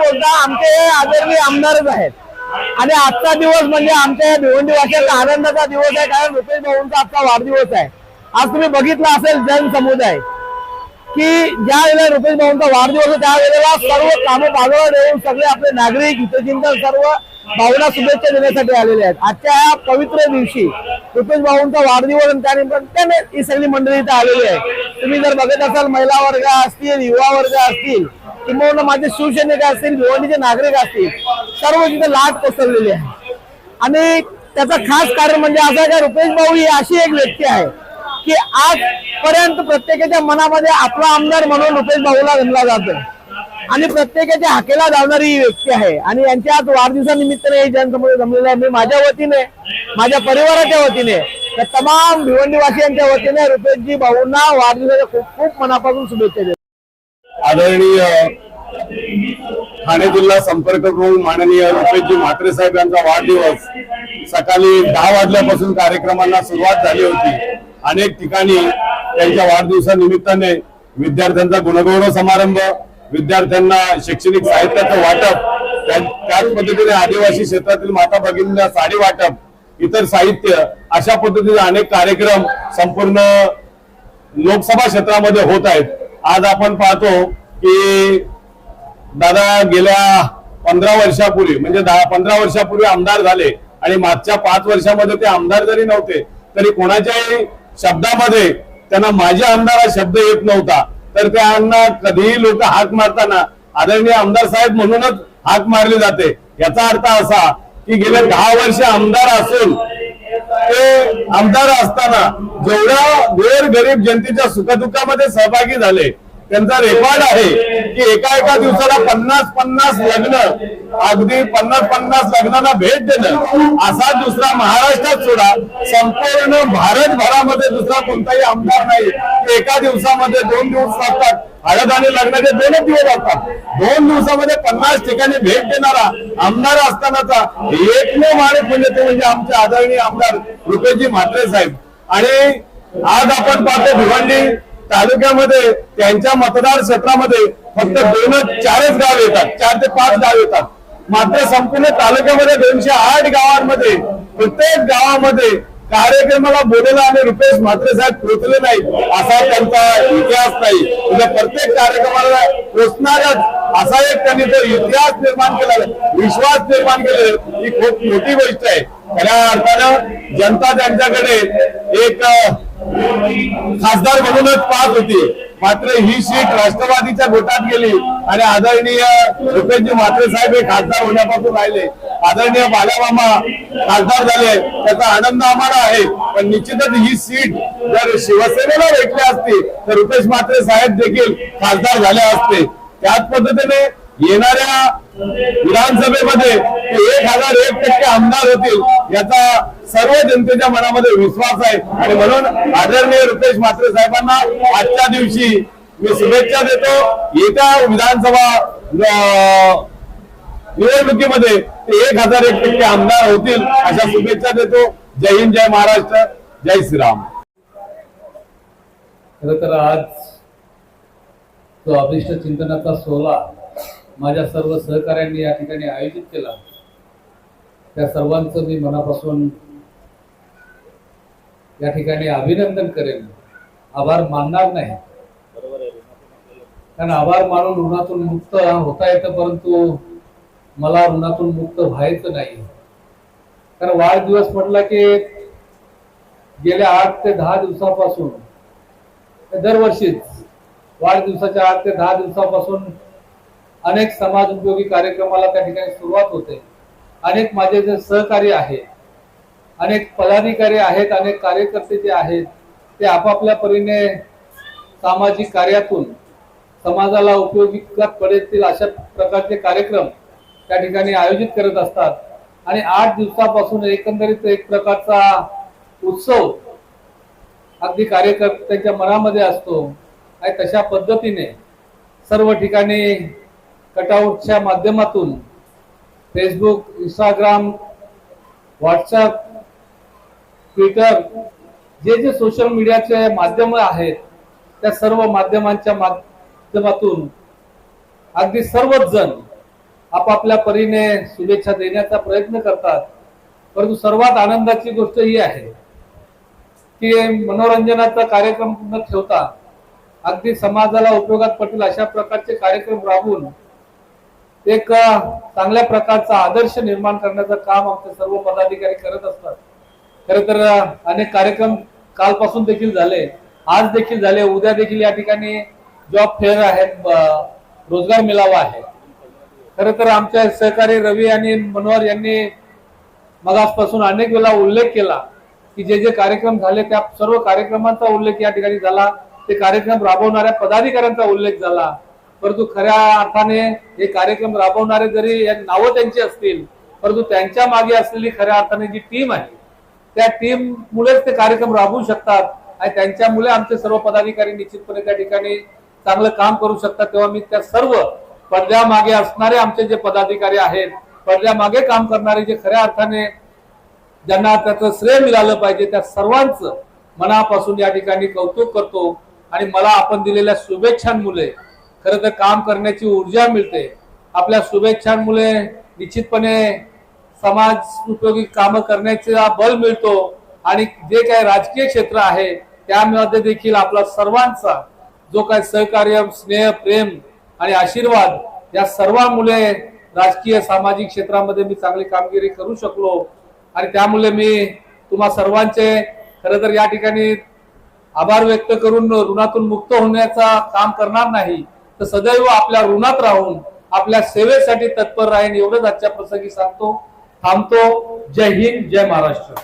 बोलता आमचे आदरणीय आमदारच आहेत. आणि आजचा दिवस म्हणजे आमच्या या भिवंडी भाषेचा आनंदाचा दिवस आहे कारण रुपेश भाऊंचा आजचा वाढदिवस आहे. आज तुम्ही बघितलं असेल जनसमुदाय की ज्या वेळेला रुपेश भाऊंचा वाढदिवस त्यावेळेला सर्व कामं बाजूला देऊन सगळे आपले नागरिक हितचिंतक सर्व भाऊला शुभेच्छा देण्यासाठी आलेले आहेत. आजच्या या पवित्र दिवशी रुपेश भाऊंचा वाढदिवस आणि त्यानिमित्ताने ही सगळी मंडळी इथे आलेली आहे. तुम्ही जर बघत असाल महिला वर्ग असतील युवा वर्ग असतील किंबहुना माझे शिवसैनिक असतील भिवंडीचे नागरिक असतील सर्व तिथे लाट पसरलेली आहे. आणि त्याचं खास कारण म्हणजे असं काय रुपेश भाऊ ही अशी एक व्यक्ती आहे की आजपर्यंत प्रत्येकाच्या मनामध्ये आपला आमदार म्हणून रुपेश भाऊला गणला जातो आणि प्रत्येकाच्या हाकेला जाणारी ही व्यक्ती आहे. आणि यांच्या आज वाढदिवसानिमित्ताने हे जमलेलं आहे. मी माझ्या वतीने माझ्या परिवाराच्या वतीने त्या तमाम भिवंडीवासियांच्या वतीने रुपेशजी भाऊंना वाढदिवसाच्या खूप खूप मनापासून शुभेच्छा देतो. आदरणीय ठाणे जिल्हा संपर्क प्रमुख माननीय रुपेशजी म्हात्रे साहेब यांचा वाढदिवस सकाळी दहा वाजल्यापासून कार्यक्रमांना सुरुवात झाली होती. अनेक ठिकाणी त्यांच्या वाढदिवसानिमित्ताने विद्यार्थ्यांचा गुणगौरव समारंभ विद्यार्थ्यांना शैक्षणिक साहित्याचं वाटप त्या- त्याच पद्धतीने आदिवासी क्षेत्रातील माता भगिनींना साडी वाटप इतर साहित्य अशा पद्धतीने अनेक कार्यक्रम संपूर्ण लोकसभा क्षेत्रामध्ये होत आहेत. आज आपण पाहतो की दादा गेल्या पंधरा वर्षापूर्वी म्हणजे दहा पंधरा वर्षापूर्वी आमदार झाले आणि मागच्या पाच वर्षामध्ये ते आमदार जरी नव्हते तरी कोणाच्याही शब्दामध्ये त्यांना माझे आमदार हा शब्द येत नव्हता. तर त्यांना कधीही लोक हाक मारताना आदरणीय आमदार साहेब म्हणूनच हाक मारली जाते. याचा अर्थ असा की गेले दहा वर्ष आमदार असून ते आमदार असताना जेवढ्या गोर गरीब जनतेच्या सुखदुःखामध्ये सहभागी झाले त्यांचा रेकॉर्ड आहे की एका एका दिवसाला पन्नास पन्नास लग्न अगदी पन्नास पन्नास लग्नांना भेट देणं. असा दुसरा महाराष्ट्रात सोडा. संपूर्ण भारतभरामध्ये दुसरा कोणताही आमदार नाही. की एका दिवसामध्ये दोन दिवस लागतात. हळद आणि लग्नाचे दोनच दिवस असतात दोन दिवसामध्ये पन्नास ठिकाणी भेट देणारा आमदार असतानाचा एकमेव माणूस म्हणजे ते म्हणजे आमचे आदरणीय आमदार रुपेशजी म्हात्रे साहेब. आणि आज आपण पाहतो भिवंडी. तालुक्यामध्ये त्यांच्या मतदार क्षेत्रामध्ये फक्त दोनच चारच गाव येतात. चार ते पाच गाव येतात. मात्र संपूर्ण तालुक्यामध्ये दोनशे आठ गावांमध्ये प्रत्येक गावामध्ये कार्यक्रमाला बोललेला आणि रुपेश म्हात्रे साहेब पोहोचले नाही असा त्यांचा इतिहास नाही. म्हणजे प्रत्येक कार्यक्रमाला पोचणारच असा एक त्यांनी तो इतिहास निर्माण केला विश्वास निर्माण केला ही खूप मोठी गोष्ट आहे. खऱ्या अर्थानं जनता त्यांच्याकडे एक खासदार म्हणूनच पाहत होती. मात्र ही सीट राष्ट्रवादीच्या गोटात गेली आणि आदरणीय रुपेशजी म्हात्रे साहेब हे खासदार होण्यापासून राहिले. आदरणीय बालामामा खासदार झाले. त्याचा आनंद आम्हाला आहे. पण निश्चितच ही सीट जर शिवसेनेला भेटली असती तर रुपेश म्हात्रे साहेब देखील खासदार झाले असते. त्याच पद्धतीने येणाऱ्या विधानसभेमध्ये एक हजार एक टक्के आमदार होतील याचा सर्व जनतेच्या मनामध्ये विश्वास आहे. आणि म्हणून आदरणीय रुपेश म्हात्रे साहेबांना आजच्या दिवशी मी शुभेच्छा देतो. येत्या विधानसभा निवडणुकीमध्ये ते एक हजार एक टक्के आमदार होतील अशा शुभेच्छा देतो. जय हिंद जय महाराष्ट्र जय श्रीराम. खर तर आज तो अभिष्ट चिंतनाचा सोहळा माझ्या सर्व सहकाऱ्यांनी या ठिकाणी आयोजित केला. त्या सर्वांचं मी मनापासून या ठिकाणी अभिनंदन करेन. आभार मानणार नाही. कारण आभार मानून ऋणातून मुक्त होता येतं परंतु मला ऋणातून मुक्त व्हायचं नाही. कारण वाढदिवस म्हटला की गेल्या आठ ते दहा दिवसापासून दरवर्षीच वाढदिवसाच्या आठ ते दहा दिवसापासून अनेक समाज उपयोगी कार्यक्रमाला त्या ठिकाणी सुरुवात होते. अनेक माझे जे सहकारी आहे अनेक पदाधिकारी आहेत अनेक कार्यकर्ते जे आहेत ते आपापल्या परीने सामाजिक कार्यातून समाजाला उपयोगी पडेतील अशा प्रकारचे कार्यक्रम त्या ठिकाणी आयोजित करत असतात. आणि आठ दिवसापासून एकंदरीत एक प्रकारचा उत्सव अगदी कार्यकर्त्यांच्या मनामध्ये असतो. आणि तशा पद्धतीने सर्व ठिकाणी कटआउटच्या माध्यमातून फेसबुक इंस्टाग्राम व्हॉट्सअप ट्विटर जे जे सोशल मीडियाचे माध्यम आहेत त्या सर्व माध्यमांच्या माध्यमातून अगदी सर्वच जण आपापल्या परीने शुभेच्छा देण्याचा प्रयत्न करतात. परंतु सर्वात आनंदाची गोष्ट ही आहे की मनोरंजनाचा कार्यक्रम न ठेवता अगदी समाजाला उपयोगात पडतील अशा प्रकारचे कार्यक्रम राबवून एक चांगल्या प्रकारचा आदर्श निर्माण करण्याचं काम आमचे सर्व पदाधिकारी करत असतात. खर तर अनेक कार्यक्रम कालपासून देखील झाले. आज देखील झाले. उद्या देखील या ठिकाणी जॉब फेअर आहे रोजगार मेळावा आहे. खर तर आमच्या सहकारी रवी आणि मनोहर यांनी मगासपासून अनेक वेळा उल्लेख केला की जे जे कार्यक्रम झाले त्या सर्व कार्यक्रमांचा उल्लेख या ठिकाणी झाला. ते कार्यक्रम राबवणाऱ्या पदाधिकाऱ्यांचा उल्लेख झाला. परंतु खऱ्या अर्थाने हे कार्यक्रम राबवणारे जरी नावं त्यांची असतील परंतु त्यांच्या मागे असलेली खऱ्या अर्थाने जी टीम आहे त्या टीम मुळेच ते कार्यक्रम राबवू शकतात आणि त्यांच्यामुळे आमचे सर्व पदाधिकारी निश्चितपणे त्या ठिकाणी चांगलं काम करू शकतात. तेव्हा मी त्या सर्व पडद्यामागे असणारे आमचे जे पदाधिकारी आहेत पडद्यामागे काम करणारे जे खऱ्या अर्थाने ज्यांना त्याचं श्रेय मिळालं पाहिजे त्या सर्वांचं मनापासून या ठिकाणी कौतुक करतो. आणि मला आपण दिलेल्या शुभेच्छांमुळे खरं तर काम करण्याची ऊर्जा मिळते. आपल्या शुभेच्छांमुळे निश्चितपणे समाज उपयोगी कामं करण्याचा बल मिळतो आणि जे काही राजकीय क्षेत्र आहे त्यामध्ये देखील आपला सर्वांचा जो काही सहकार्य स्नेह प्रेम आणि आशीर्वाद या सर्वांमुळे राजकीय सामाजिक क्षेत्रामध्ये मी चांगली कामगिरी करू शकलो. आणि त्यामुळे मी तुम्हा सर्वांचे खरं तर या ठिकाणी आभार व्यक्त करून ऋणातून मुक्त होण्याचा काम करणार नाही. तर सदैव आपल्या ऋणात राहून आपल्या सेवेसाठी तत्पर राहीन एवढंच आजच्या प्रसंगी सांगतो. थांबतो. जय हिंद जय महाराष्ट्र.